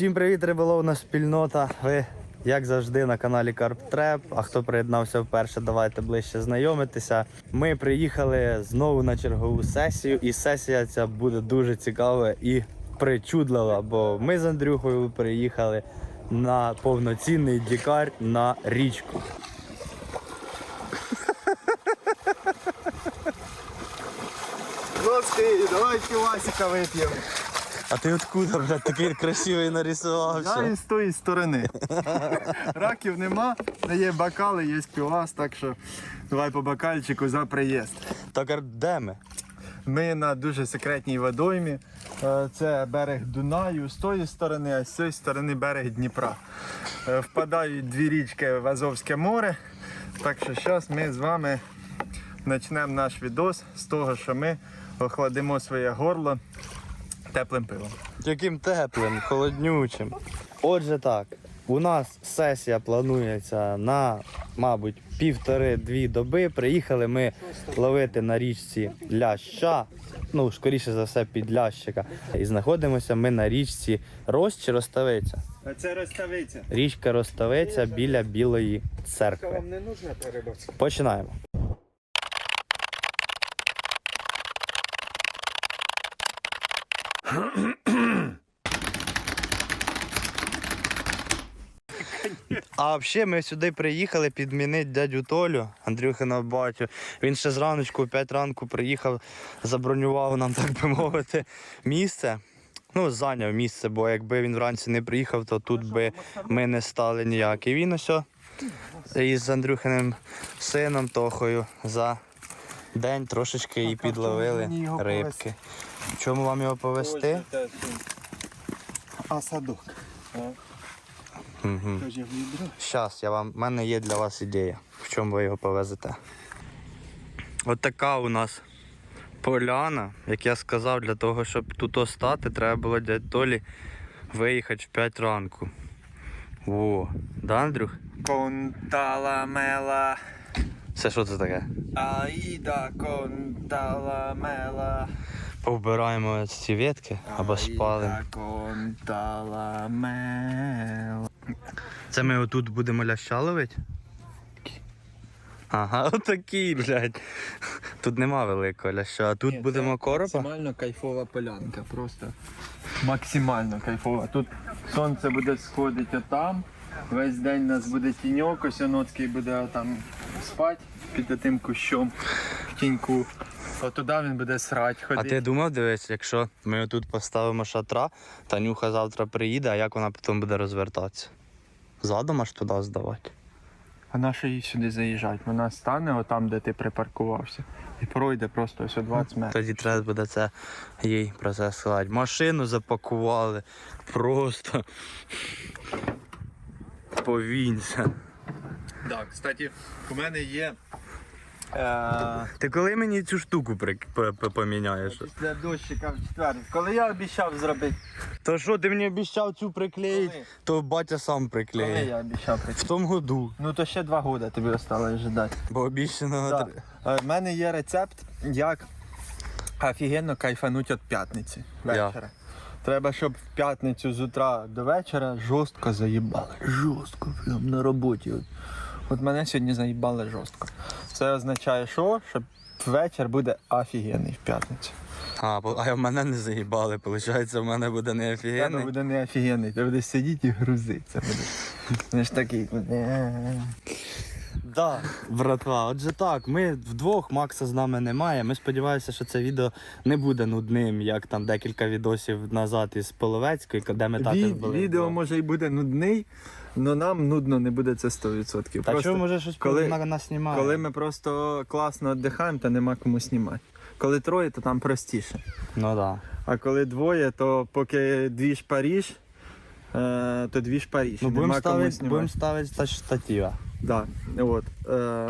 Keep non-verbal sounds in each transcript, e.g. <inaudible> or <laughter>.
Всім привіт, риболовна спільнота. Ви, як завжди, на каналі Карп Треп. А хто приєднався вперше, давайте ближче знайомитися. Ми приїхали знову на чергову сесію, і сесія ця буде дуже цікава і причудлива, бо ми з Андрюхою приїхали на повноцінний дікар на річку. Давай півасика вип'ємо. А ти откуда, блядь, такий красивий Я нарисувався? із тої сторони. Раків нема, не є бокали, є півас, так що давай по бокальчику за приїзд. Так де ми? Ми на дуже секретній водоймі. Е, Це берег Дунаю з тої сторони, а з цієї сторони берег Дніпра. Е, Впадають дві річки в Азовське море. Так що зараз ми з вами почнемо наш відос з того, що ми охладимо своє горло теплим пивом. Яким теплим, холоднючим. Отже так, у нас сесія планується на, мабуть, півтори-дві доби. Приїхали ми ловити на річці ляща. Ну, скоріше за все, під лящика. І знаходимося ми на річці Рось чи Роставиця. Це розставиця. Річка Роставиця біля Білої церкви. не? Починаємо. А взагалі ми сюди приїхали підмінити дядю Толю, Андрюхина батю. Він ще зраночку, о 5 ранку приїхав, забронював нам, так би мовити, місце. Ну, зайняв місце, бо якби він вранці не приїхав, то тут би ми не стали ніяк. І він ось із Андрюхиним сином Тохою за день трошечки і підловили рибки. В чому вам його повезти? А садок. Угу. Щас, я вам, в мене є для вас ідея, в чому ви його повезете. От у нас поляна, як я сказав, для того, щоб тут остати, треба було дядь Толі виїхати в 5 ранку. О, да, Андрюх? Контала мела. Це що це таке? Аїда контала мела. Повбираємо ці ветки або спалимо. Це ми отут будемо ляща ловити? Ага, <laughs> отакий, блядь. Тут нема великого ляща, а тут будемо коропа. Максимально кайфова полянка, просто максимально кайфова. Тут сонце буде сходити отам. Весь день у нас буде тіньок, Осяноцький буде там спати під тим кущом в тіньку. Отуди він буде срать А ти думав, дивись, якщо ми тут поставимо шатра, Танюха завтра приїде, а як вона потім буде розвертатися? Задом аж туди здавати. А на що їй сюди заїжджати? Вона стане отам, де ти припаркувався, і пройде просто ось о 20 метрів. Тоді треба буде це їй про це сказати. Машину запакували. Просто повінься. Так, кстати, у мене є. Е, Ти коли мені цю штуку при... п- п- поміняєш? після дощика в четвер. Коли я обіцяв зробити. То що ти мені обіцяв цю приклеїти, Коли? то батя сам Коли приклеїть. я обіцяв прийти? В тому году. Ну то ще два роки тобі осталось ждати. Бо обіцяного Да. тр- Е, В мене є рецепт, як офігенно кайфануть від п'ятниці вечора. Треба, щоб в п'ятницю з утра до вечора жорстко заїбали. Жорстко, прям на роботі. От, от мене сьогодні заїбали жорстко. Це означає, що? Що вечір буде офігенний в п'ятницю. А, бо- а в мене не заїбали, виходить, в мене буде не Тебе офігенний. буде не офігенний, ти будеш сидіти і грузитися. Ти ж такий. Да, братва, отже так, ми вдвох, Макса з нами немає. Ми сподіваємося, що це відео не буде нудним, як там декілька відосів назад із Половецької, де ми також Від- були. відео вдвох. може і буде нудний, але нам нудно не буде це 100%. Та чого може щось коли- коли, нас знімає? Коли ми просто класно віддихаємо, то нема кому знімати. Коли троє, то там простіше. Ну да. А коли двоє, то поки двіж Паріж, е, то двіж Паріж. Ну будемо нема кому ставити, знімати. будемо ставити та штатива. Да. От. Е,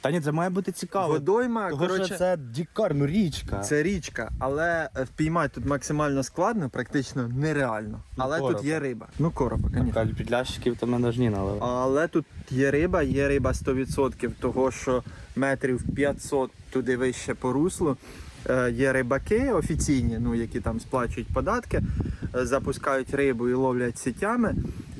Та ні, це має бути цікаво. водойма, Того, коротше, що це дікар, ну річка. Це річка, але е, впіймати тут максимально складно, практично нереально. Ну, Але коропа. тут є риба. Ну, коропа, звісно. Каль підлящиків то ми должні наливати. Але тут є риба, є риба 100%, того що метрів 500 туди вище по руслу. Е, є рибаки офіційні, ну, які там сплачують податки, е, запускають рибу і ловлять сітями.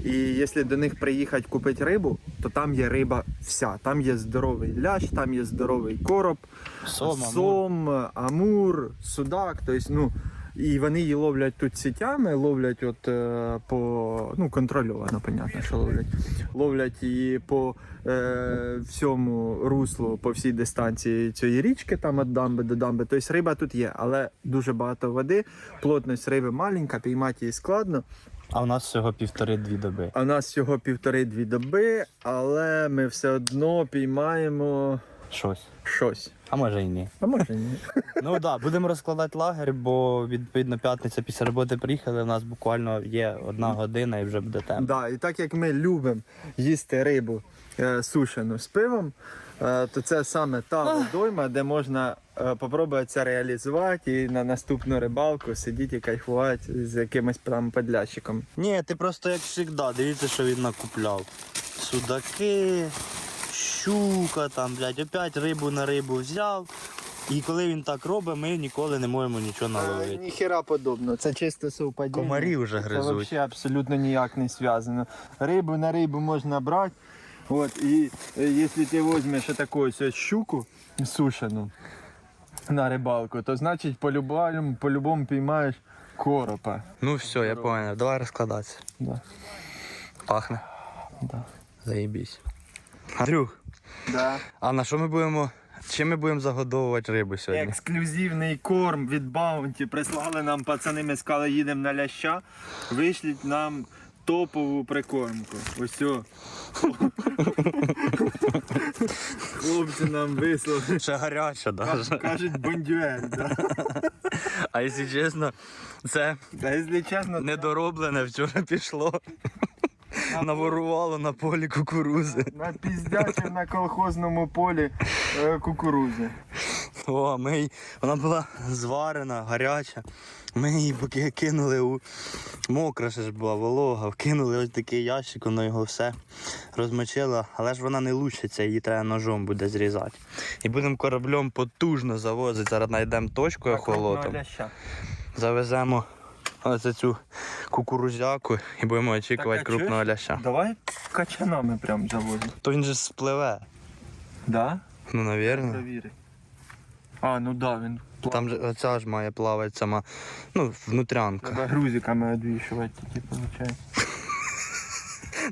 І якщо до них приїхати купити рибу, то там є риба вся. Там є здоровий лящ, там є здоровий короб, Сом, амур. амур, судак. Тобто, ну, і вони її ловлять тут сітями, ловлять от е, по ну, контрольовано, понятно, що ловлять. Ловлять її по е, всьому руслу, по всій дистанції цієї річки, там від дамби до дамби. Тобто риба тут є, але дуже багато води, плотність риби маленька, піймати її складно. А у нас всього півтори-дві доби. А у нас всього півтори-дві доби, але ми все одно піймаємо Щось. щось. А може і ні. А може ні. <laughs> Ну так, да, будемо розкладати лагерь, бо відповідно п'ятниця після роботи приїхали. У нас буквально є одна година і вже буде темно. Да, і так як ми любимо їсти рибу е, сушену з пивом, е, то це саме та водойма, де можна е, попробувати це реалізувати і на наступну рибалку сидіти і кайфувати з якимось там подлящиком. Ні, ти просто як завжди, дивіться, що він накупляв. Судаки, щука, там, блядь, опять рибу на рибу взяв. І коли він так робить, ми ніколи не можемо нічого наловити. Ніхіра подобно, це чисте совпадіння. Комарі вже Це гризуть. взагалі абсолютно ніяк не зв'язано. Рибу на рибу можна брати. От, і е, якщо ти візьмеш таку ось щуку сушену на рибалку, то значить по-любому, по-любому піймаєш коропа. Ну все, я зрозумів. Давай розкладатися. Да. Пахне. Да. Заєбісь. Андрюх, Да. а на що ми будемо. Чим ми будемо загодовувати рибу сьогодні? Ексклюзивний корм від Баунті. Прислали нам пацани, ми сказали, їдемо на ляща. Вишліть нам топову прикормку. Ось. о. Хлопці нам вислали. Ще гаряча, даже. Кажуть бондюель, да. А якщо чесно, це Та якщо чесно, недороблене вчора пішло. <laughs> Наворувало на полі кукурузи. на піздячив на колхозному полі е, кукурузи. О, ми її, вона була зварена, гаряча. Ми її поки кинули у мокра ще ж була волога, вкинули ось такий ящик, воно його все розмочило, але ж вона не лучиться, її треба ножом буде зрізати. І будемо кораблем потужно завозити. Зараз знайдемо точку охолотом. ляща. Завеземо оце цю кукурузяку і будемо очікувати Так, а крупного чуєш? ляща. Давай качанами прям завозимо. То він же спливе. Да? Ну, навірно. Провіри. А, ну да, він Там же оця ж має плавати сама. Ну, внутрянка. Треба грузиками одвішувати, тільки виходить.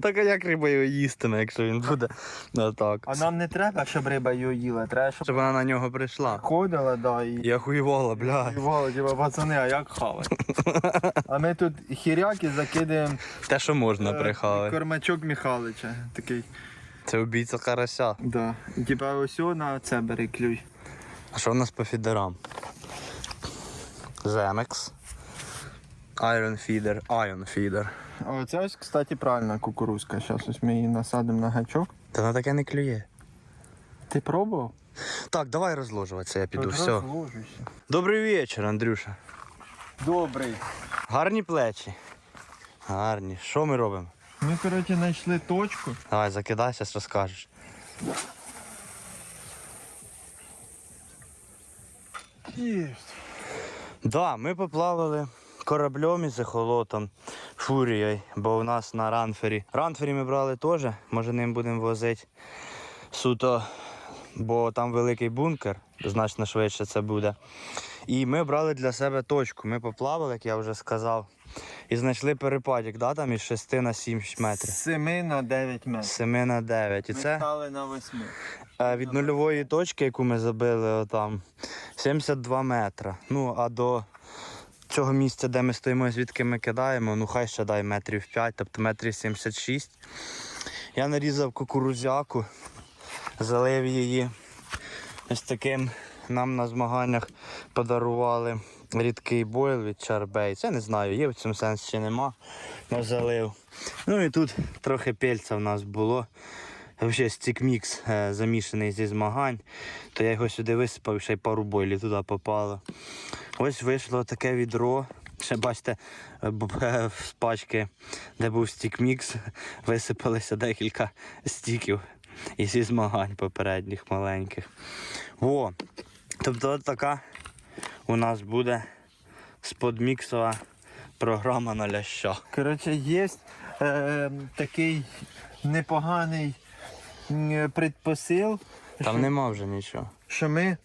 Так а як риба його їстиме, якщо він буде отак. А нам не треба, щоб риба його їла. Треба, щоб Щоб вона на нього прийшла. ходила, да, і Я хуєвала, бля. Івало, типа, пацани, а як хавати? А ми тут хіряки закидаємо Те, що можна е, прихавати. кормачок Михалича. Такий. Це убійця карася. Да. І типа ось о, на це бери клюй. А що в нас по фідерам? Земекс. Iron Feeder. Iron Feeder. А оце ось, кстати, правильна кукурузка. Зараз ось ми її насадимо на гачок. Та вона таке не клює. Ти пробував? Так, давай розложуватися, я піду. Все. розложуйся. Добрий вечір, Андрюша. Добрий. Гарні плечі. Гарні. Що ми робимо? Ми, коротше, знайшли точку. Давай, закидайся, розкажеш. Є. Да, ми поплавали кораблем із ехолотом, фурією, бо у нас на ранфері. Ранфері ми брали теж, може ним будемо возити суто, бо там великий бункер, значно швидше це буде. І ми брали для себе точку. Ми поплавали, як я вже сказав, і знайшли перепадік, да, там із 6 на 7 метрів. З 7 на 9 З метрів. 7 на 9. І Ми це стали на 8. е, від нульової точки, яку ми забили отам, 72 метра. Ну, а до цього місця, де ми стоїмо, звідки ми кидаємо, ну хай ще дай метрів 5, тобто метрів 76. Я нарізав кукурузяку, залив її ось таким. Нам на змаганнях подарували рідкий бойл від Чарбей. Це не знаю, є в цьому сенсі чи нема. Но залив. Ну і тут трохи пельця в нас було. Стік-мікс е, замішаний зі змагань, то я його сюди висипав, ще й пару бойлів туди попало. Ось вийшло таке відро. Ще бачите, е, <laughs> е, з пачки, де був стік-мікс, висипалося декілька стіків і зі змагань попередніх маленьких. Во. Тобто така у нас буде сподміксова програма на ляща. Коротше, є е, такий непоганий предпосил, Там нема вже нічого. що ми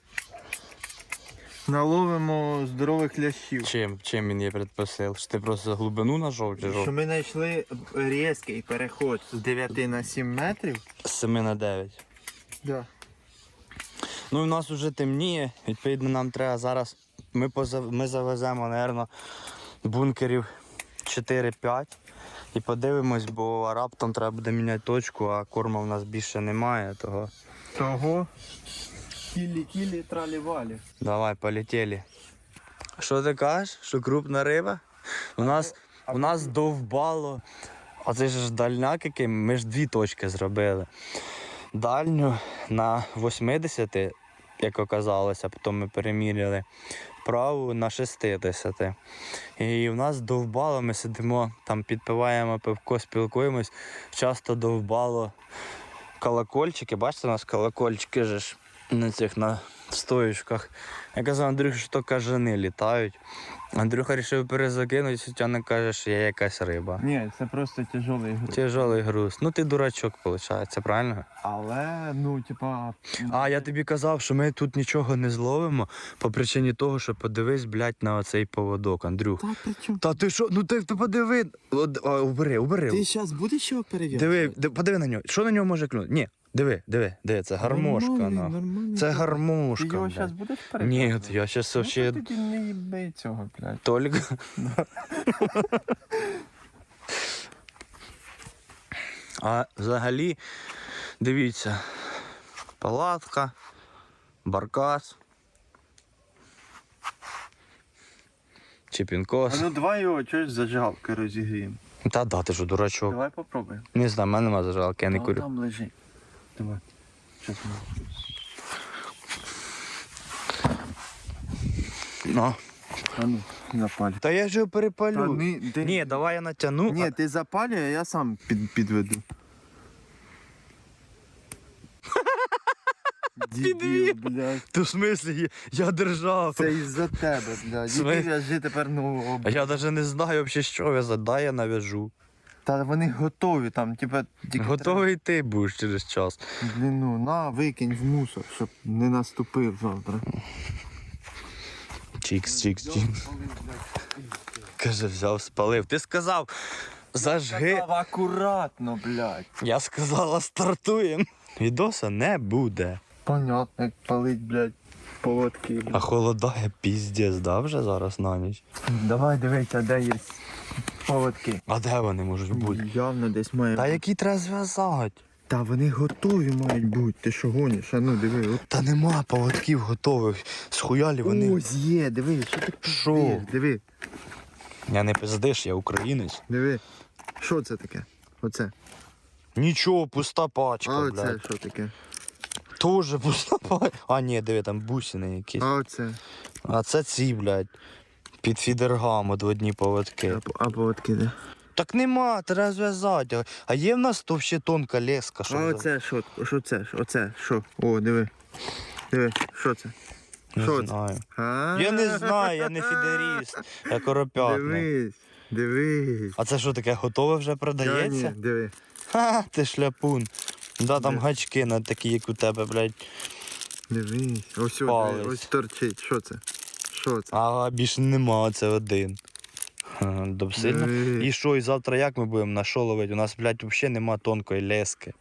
наловимо здорових лящів. Чим? Чим він є предпосил? Що ти просто глибину нажов чи Що що? ми знайшли різкий переход з 9 на 7 метрів. З 7 на 9. Да. Ну, і в нас вже темніє, відповідно, нам треба зараз. Ми, поза... ми завеземо, напевно, бункерів 4-5 і подивимось, бо раптом треба буде міняти точку, а корма в нас більше немає. Того Того кілі-кілі тралі-валі. давай, полетіли. Що ти кажеш? Що крупна риба? У нас, у нас довбало. А це ж дальняк який, ми ж дві точки зробили. Дальню на 80, як оказалося, потім ми переміряли. Праву на 60. І в нас довбало, ми сидимо, там підпиваємо пивко, спілкуємось. Часто довбало колокольчики. Бачите, у нас колокольчики ж на цих на стоїчках. Я казав, Андрюх, що то кажани літають. Андрюха вирішив перезакинути, Тетяна каже, що я якась риба. Ні, це просто тяжелий груз. Тяжелий груз. Ну ти дурачок, виходить, правильно? Але, ну, типа. А я тобі казав, що ми тут нічого не зловимо по причині того, що подивись, блядь, на оцей поводок, Андрюх. Та при чому? Та ти що? Ну ти, ти подиви. От, а, убери, убери. Ти зараз будеш його перевіряти? Диви, диви, подиви на нього. Що на нього може клюнути? Ні, диви, диви, диви, це гармошка. Нормальний, нахуй. нормальний. Це Ти гармошка. його блядь. зараз будеш Ні, от я щас Ну, вообще то тоді не їби цього, блядь. Толік. <laughs> А взагалі, дивіться, палатка, баркас. А пінкос. ну давай його чогось зажигалки розігріємо. Та да, ти ж дурачок. Давай попробуємо. Не знаю, в мене нема зажалки, я не Та курю. Там лежи. Давай. Ми. Ну. А ну, запалюй. Та я ж його Та ні, ти- Ні, давай я натягну. Ні, ти запалюй, а я сам під, підведу. <laughs> Дебіл, блядь. Ти в смислі, я, я держав. Це із-за тебе, блядь. Сви- Іди в'яжи тепер нового. А я навіть не знаю взагалі, що в'язати. Дай я нав'яжу. Та вони готові там, типа, тільки Готовий ти будеш через час. Блін, ну, на, викинь в мусор, щоб не наступив завтра. Чікс, чікс, чікс. Каже, взяв, спалив. Ти сказав, зажги. Сказав акуратно, блядь. Я сказала, стартуємо. Відоса не буде. Понятно, як палить, блядь, поводки. А холодає піздець, да, вже зараз на ніч. Давай дивися, де є поводки. А де вони можуть бути? Явно десь має. Та які треба зв'язати? Та вони готові мають бути. Ти що гониш? А ну диви. От. Та нема поводків готових. Схуялі вони. Ось є, диви, що ти Що? пиздиш? Диви, Я не пиздиш, я українець. диви. Що це таке? Оце. Нічого, пуста пачка, А оце блядь. що таке? Тоже пуста пачка. А, ні, диви, там бусини якісь. А оце. А це ці, блядь. Під фідергам одні поводки. А, а поводки де? Так нема, треба зв'язати. А є в нас то ще тонка леска, що А оце що? Що це? Оце що? О, диви. Диви, що це? не що це? знаю. А? Я не знаю, я не фідеріст, я коропятник. Дивись, дивись. А це що таке, готове вже Та продається? ні, диви. Ха, ти шляпун. Да, там гачки на такі, як у тебе, блядь. Дивись. Ось, Палець. ось торчить. Що це? Що це? А більше нема, це один. Ха, доб- Сильно. Диви. І що, і завтра як ми будемо на що ловити? У нас, блядь, взагалі нема тонкої лески.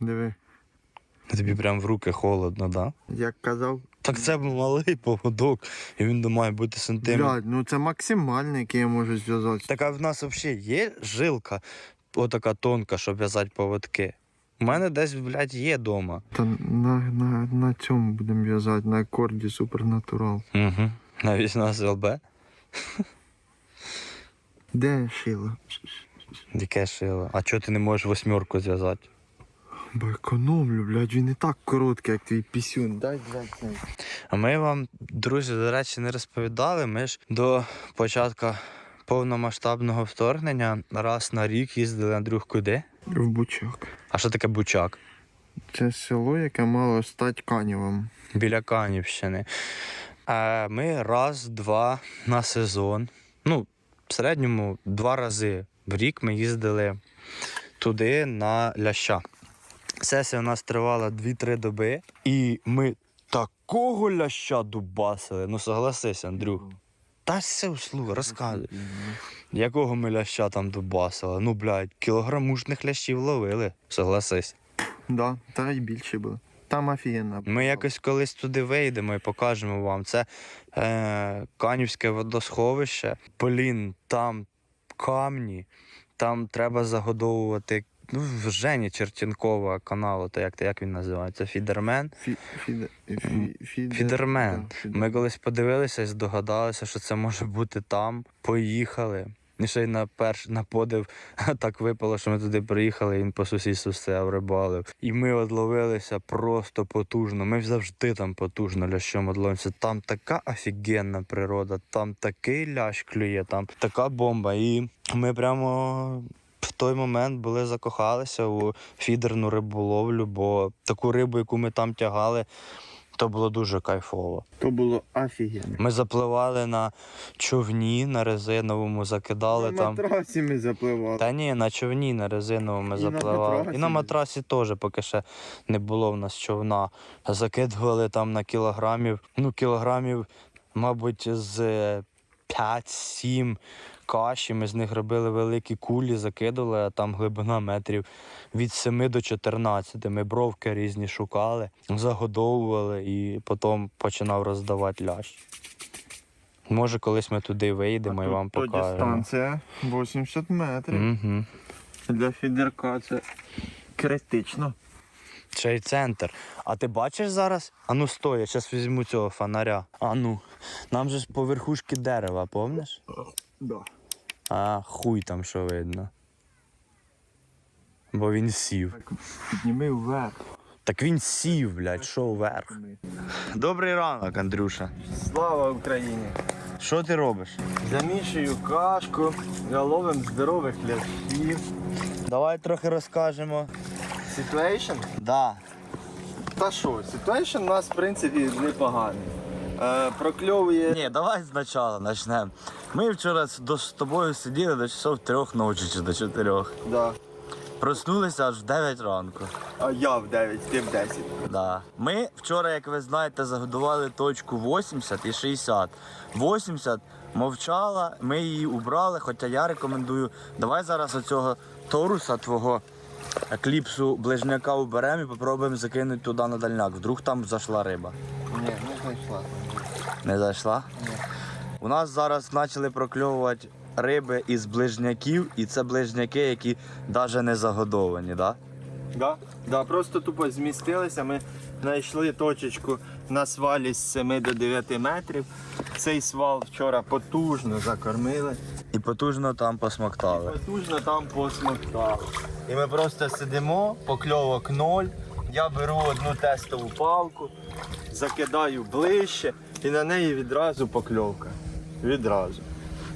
Диви. Тобі прям в руки холодно, да? Як казав, Так це малий поводок, і він має бути сантиметр. блядь, ну це максимальний, який я можу зв'язати. Так а в нас взагалі є жилка, отака тонка, щоб в'язати поводки. У мене десь, блядь, є вдома. Та на, на, на цьому будемо в'язати, на акорді супернатурал. Угу. На СЛБ. Де шило? Яке шило. А чого ти не можеш восьмерку зв'язати? Бо економлю, блядь, він не так короткий, як твій пісюн. Дай, дай, дай. А ми вам, друзі, до речі, не розповідали. Ми ж до початку повномасштабного вторгнення раз на рік їздили Андрюх куди? В бучак. А що таке Бучак? Це село, яке мало стати канівом. Біля Канівщини. Е, ми раз-два на сезон. Ну, в середньому два рази в рік ми їздили туди на ляща. Сесія у нас тривала 2-3 доби, і ми такого ляща дубасили. Ну, согласись, Андрюх. Та все, слухай, розказуй. Якого ми ляща там дубасили? Ну, блядь, кілограмушних лящів ловили, согласись. Да, та й більше було. Там офігенно. Ми якось колись туди вийдемо і покажемо вам. Це е, Канівське водосховище. Блін, там камні, там треба загодовувати. Ну, в Жені Чертінкова каналу, то як, то як він називається? Фідермен. Фі, фіде, фі, фіде, Фідермен. да. Ми колись подивилися і здогадалися, що це може бути там. Поїхали. І ще й на перш на подив <laughs> так випало, що ми туди приїхали, він по сусідству стояв, рибалив. І ми одловилися просто потужно. Ми завжди там потужно лящом одловимося. Там така офігенна природа, там такий лящ клює, там така бомба. І ми прямо. В той момент були закохалися у фідерну риболовлю, бо таку рибу, яку ми там тягали, то було дуже кайфово. То було офігенно. Ми запливали на човні на резиновому, закидали на там. матрасі ми запливали. Та ні, на човні на резиновому І запливали. матрасі І на матрасі теж, поки ще не було в нас човна. Закидували там на кілограмів. Ну, кілограмів, мабуть, з 5-7 каші. Ми з них робили великі кулі, закидували, а там глибина метрів від 7 до 14. Ми бровки різні шукали, загодовували і потім починав роздавати лящ. Може, колись ми туди вийдемо і вам покажемо. дистанція 80 метрів. Угу. Для фідерка це критично. Ще й центр. А ти бачиш зараз? А ну стой, я зараз візьму цього фонаря. А ну, нам же ж по верхушки дерева, помниш? Да. А хуй там що видно. Бо він сів. Підніми вверх. Так він сів, блядь, що вверх. Добрий ранок, Андрюша. Слава Україні! Що ти робиш? Замішую кашку, ловим здорових ляшів. Давай трохи розкажемо. Situation? Да. Та що, situation у нас в принципі непоганий. Е, прокльовує. Ні, давай спочатку почнемо. Ми вчора з тобою сиділи до часов трьох ночі чи до чотирьох. Да. Проснулися аж в 9 ранку. А я в 9, ти в 10. Да. Ми вчора, як ви знаєте, загодували точку 80 і 60. 80 мовчала, ми її убрали, хоча я рекомендую, давай зараз оцього торуса твого кліпсу ближняка уберемо і попробуємо закинути туди на дальняк. Вдруг там зайшла риба. Ні, знайшла. Не зайшла? Ні. У нас зараз почали прокльовувати риби із ближняків, і це ближняки, які навіть не загодовані, да? Да? Да, просто тупо змістилися. Ми знайшли точечку на свалі з 7 до 9 метрів. Цей свал вчора потужно закормили. І потужно там посмоктали. Потужно там посмоктали. І ми просто сидимо, покльовок ноль. Я беру одну тестову палку, закидаю ближче і на неї відразу покльовка. Відразу.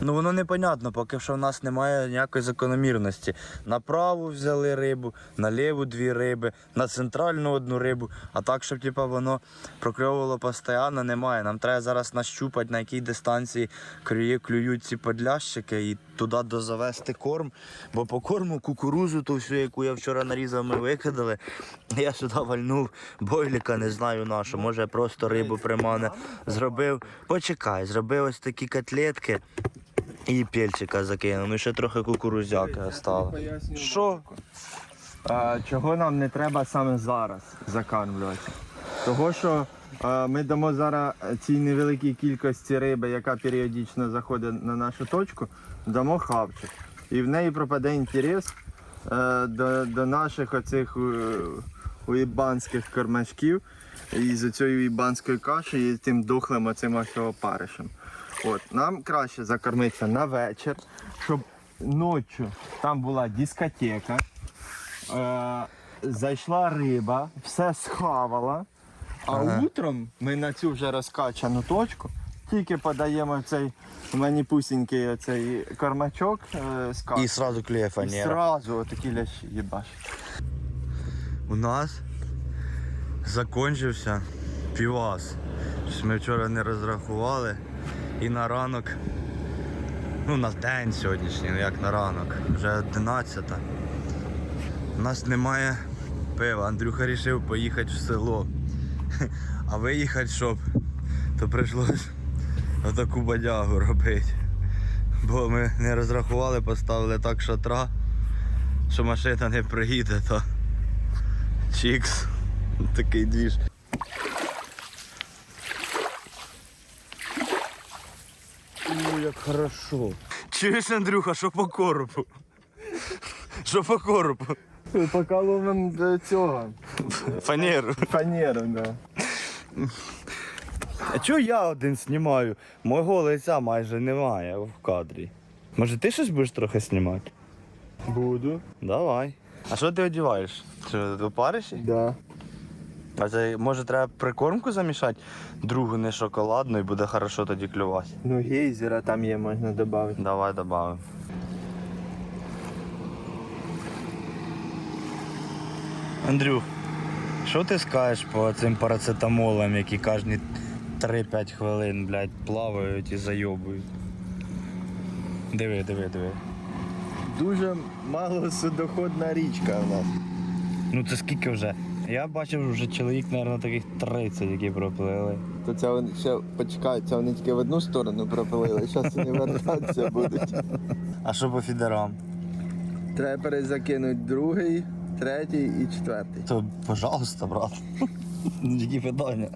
Ну воно непонятно, поки що в нас немає ніякої закономірності. На праву взяли рибу, на ліву дві риби, на центральну одну рибу. А так, щоб типу, воно прокльовувало постійно, немає. Нам треба зараз нащупати, на якій дистанції клює, клюють ці подлящики і туди дозавести корм. Бо по корму кукурузу, ту всю, яку я вчора нарізав, ми викидали. Я сюди вальнув бойліка, не знаю на що. Може просто рибу примане. Зробив. Почекай, зробив ось такі котлетки. І пельчика закинув. Ну ще трохи кукурузяки остало. Що? А, чого нам не треба саме зараз закармлювати? Того, що а, ми дамо зараз цій невеликій кількості риби, яка періодично заходить на нашу точку, дамо хавчик. І в неї пропаде інтерес е, до, до наших оцих е, уїбанських кормачків і з цією уїбанською кашею і тим дохлим оцим опаришем. От, нам краще закормитися на вечір, щоб ночі там була дискотека. Е, зайшла риба, все схавала. А Ага. утром ми на цю вже розкачану точку тільки подаємо цей маніпусінький оцей кормачок е, з. І сразу клює І фанера. сразу отакі лящі їбаш. У нас закончився півас. Ми вчора не розрахували. І на ранок, ну на день сьогоднішній, ну як на ранок, вже 11. У нас немає пива. Андрюха вирішив поїхати в село. <laughs> А виїхати, щоб, то прийшлось отаку бадягу робити. Бо ми не розрахували, поставили так шатра, що машина не приїде, то чікс. Такий двіж. Ну, як хорошо. Чуєш, Андрюха, що по коробу? Що по коробу? Поки ловимо до цього. Фанеру. Фанеру, да. А чого я один знімаю? Мого лиця майже немає в кадрі. Може ти щось будеш трохи знімати? Буду. Давай. А що ти одягаєш? Що, до париші? Да. А це може треба прикормку замішати, другу не шоколадну і буде хорошо тоді клювати. Ну гейзера там є, можна додати. Давай добавимо. Андрюх, що ти скажеш по цим парацетамолам, які кожні 3-5 хвилин, блядь, плавають і зайобують? Диви, диви, диви. Дуже мало судоходна річка у нас. Ну це скільки вже? Я бачив вже чоловік, мабуть, таких 30, які проплили. То це вони ще почекають, це вони тільки в одну сторону пропилили, зараз вони вертатися будуть. А що по фідерам? Треба перезакинути другий, третій і четвертий. То, пожалуйста, брат. Які питання.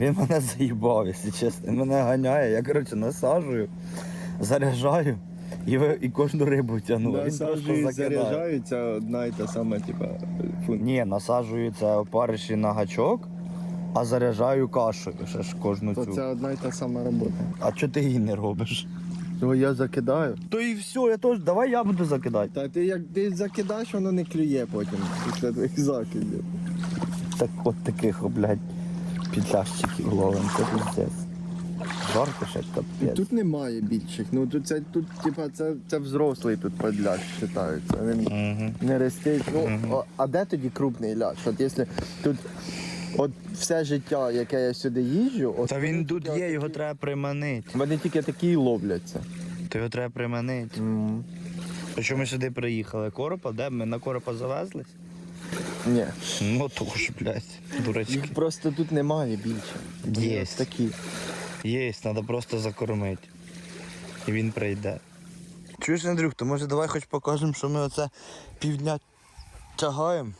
Він мене заїбав, якщо чесно. Він мене ганяє, я коротше насаджую, заряджаю і, ви- і кожну рибу тягну. Він просто закидає. заряджають, одна і та сама, типа. Ні, насаджую це опариші на гачок, а заряджаю кашею ще ж кожну То цю. це одна і та сама робота. А чого ти її не робиш? Ну я закидаю. То і все, я теж, давай я буду закидати. Та ти як ти закидаєш, воно не клює потім після твоїх закидів. Так от таких, о, блядь, підлящиків ловим, це піздець. Жарко ще капець. тут немає більших. Ну тут це тут, типа, це, це взрослий тут подляш вважається. Він Угу. не ростить. Ну, а, а де тоді крупний ляш? От якщо тут от все життя, яке я сюди їжджу, от Та вони він тут тільки є, його отакі- треба приманити. Вони тільки такі і ловляться. То його треба приманити. То що ми сюди приїхали? Коропа, де? Ми на коропа завезлись? Ні. Ну то ж, блядь, дурачки. Їх просто тут немає більше. Вони Є. такі. Є, треба просто закормити. І він прийде. Чуєш, Андрюх, то може давай хоч покажемо, що ми оце півдня тягаємо?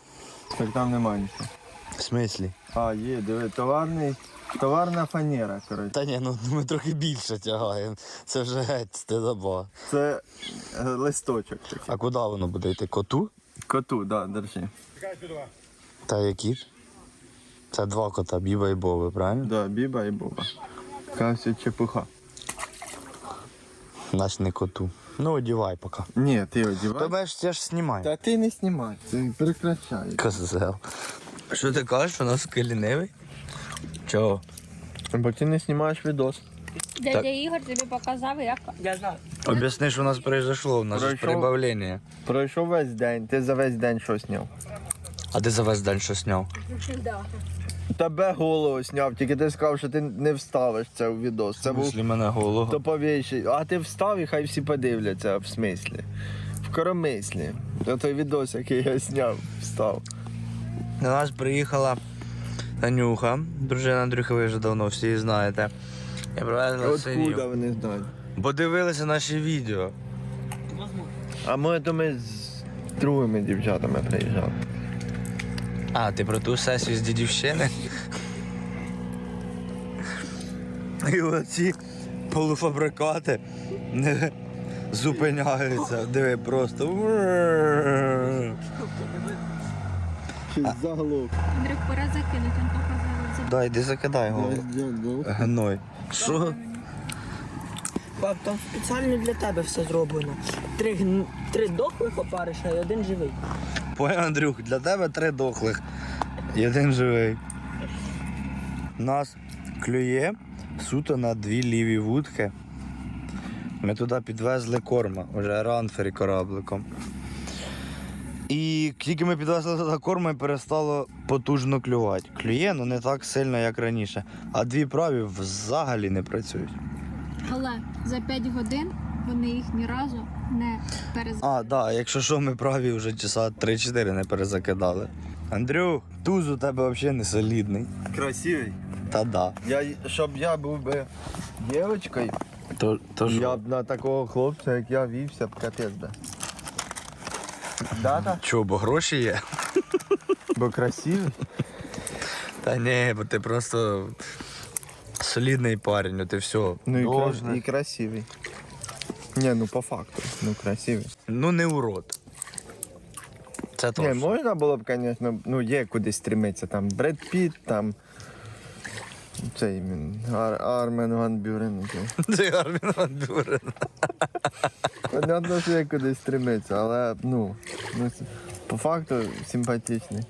Так там немає нічого. В смислі? А, є, диви, товарний, товарна фанера, коротше. Та ні, ну ми трохи більше тягаємо. Це вже геть стидоба. Це е, листочок такий. А куди воно буде йти? Коту? Коту, да, держи. Та які? Це два кота, Біба і Боби, правильно? Да, біба і боба. Все чепуха. Наш не коту. Ну, одівай поки. Ні, ти одівай. Тебе ж я ж знімай. Та ти не знімай, це прекращай. Козел. Що ти кажеш, у нас лінивий? Чого? Бо ти не знімаєш відос. Дядя Ігор тобі показав, як Я знаю. Об'ясни, що у нас произошло, у нас Пройшов. прибавлення. Пройшов весь день, ти за весь день що зняв? А ти за весь день що сняв? да. Тебе голову зняв, тільки ти сказав, що ти не вставиш це у відос. Це був Після мене голого. топовіший. А ти встав і хай всі подивляться в смислі. В коромислі. То той відос, який я зняв, встав. До нас приїхала Танюха, дружина Андрюхи, ви вже давно всі її знаєте. Я привезла Откуда синів. вони знають? Бо дивилися наші відео. А ми то ми з другими дівчатами приїжджали. А, ти про ту сесію з дідівщини? І оці полуфабрикати не зупиняються. Диви просто. Заголовок. Андрюк, пора закинути, він показав. Дай, іди закидай голову. Гной. Що? Там спеціально для тебе все зроблено. Три, три дохлих опариша і один живий. Понял, Андрюх, для тебе три дохлих. І один живий. Нас клює суто на дві ліві вудки. Ми туди підвезли корма, вже ранфері корабликом. І тільки ми підвезли туди корм і перестало потужно клювати. Клює, але не так сильно, як раніше. А дві праві взагалі не працюють. Але за 5 годин вони їх ні разу не перезакинули. А, так, да, якщо що, ми праві вже часа 3-4 не перезакидали. Андрюх, туз у тебе взагалі не солідний. Красивий. Та да. Я, щоб я був би дівчинкою, То, то я б на такого хлопця, як я, вівся б капець би. Да, так? Чого, бо гроші є? Бо красивий. Та ні, бо ти просто солідний парень, ну ти все. Ну і, кра... должний. і красивий. Ну по факту. Ну красивий. Ну не урод. Це точно. можна було б, звісно, ну є куди стремитися. Там Бред Піт, там. Цей м, Ар... Армен Ван Бюрен. <laughs> цей. Це Армін Ван Бюрен. Понятно, що є куди стремитися, але ну, ну с- по факту симпатичний.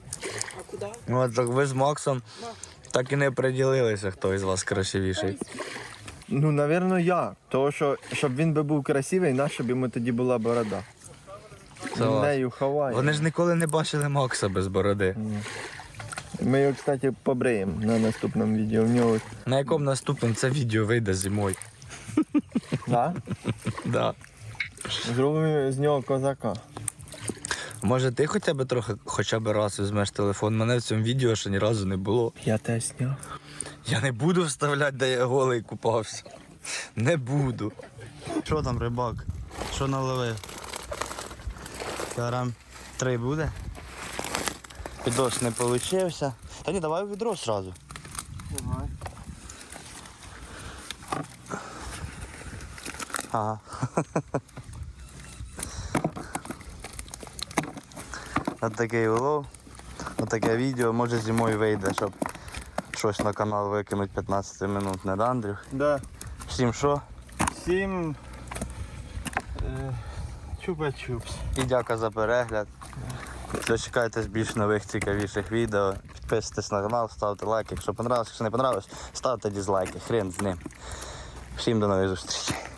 А куди? Ну, От так ви з Максом так і не приділилися, хто із вас красивіший. Ну, напевно, я. Тому що, щоб він би був красивий, наша б йому тоді була борода. Він нею ховає. Вони ж ніколи не бачили Макса без бороди. Ми його, кстати, побриємо на наступному відео. В нього. На якому наступному це відео вийде зимою. Да? <laughs> Да. Зробимо з нього козака. Може ти хоча б трохи хоча б раз візьмеш телефон. Мене в цьому відео ще ні разу не було. Я теж зняв. Я не буду вставляти, де я голий купався. Не буду. Що там, рибак? Що наловив? Кілограм три буде? Підос не получився. Та ні, давай в відро одразу. Давай. Ага. <laughs> От такий улов. От таке відео. Може зимою вийде, щоб щось на канал викинуть 15 минут, не да, Андрюх? Да. Всім що? Всім. Е, чупа-чупс. І дяка за перегляд. Дочекайтесь більш нових цікавіших відео. Підписуйтесь на канал, ставте лайк. Якщо понравилось, якщо не понравилось, ставте дізлайки. Хрен з ним. Всім до нових зустрічей.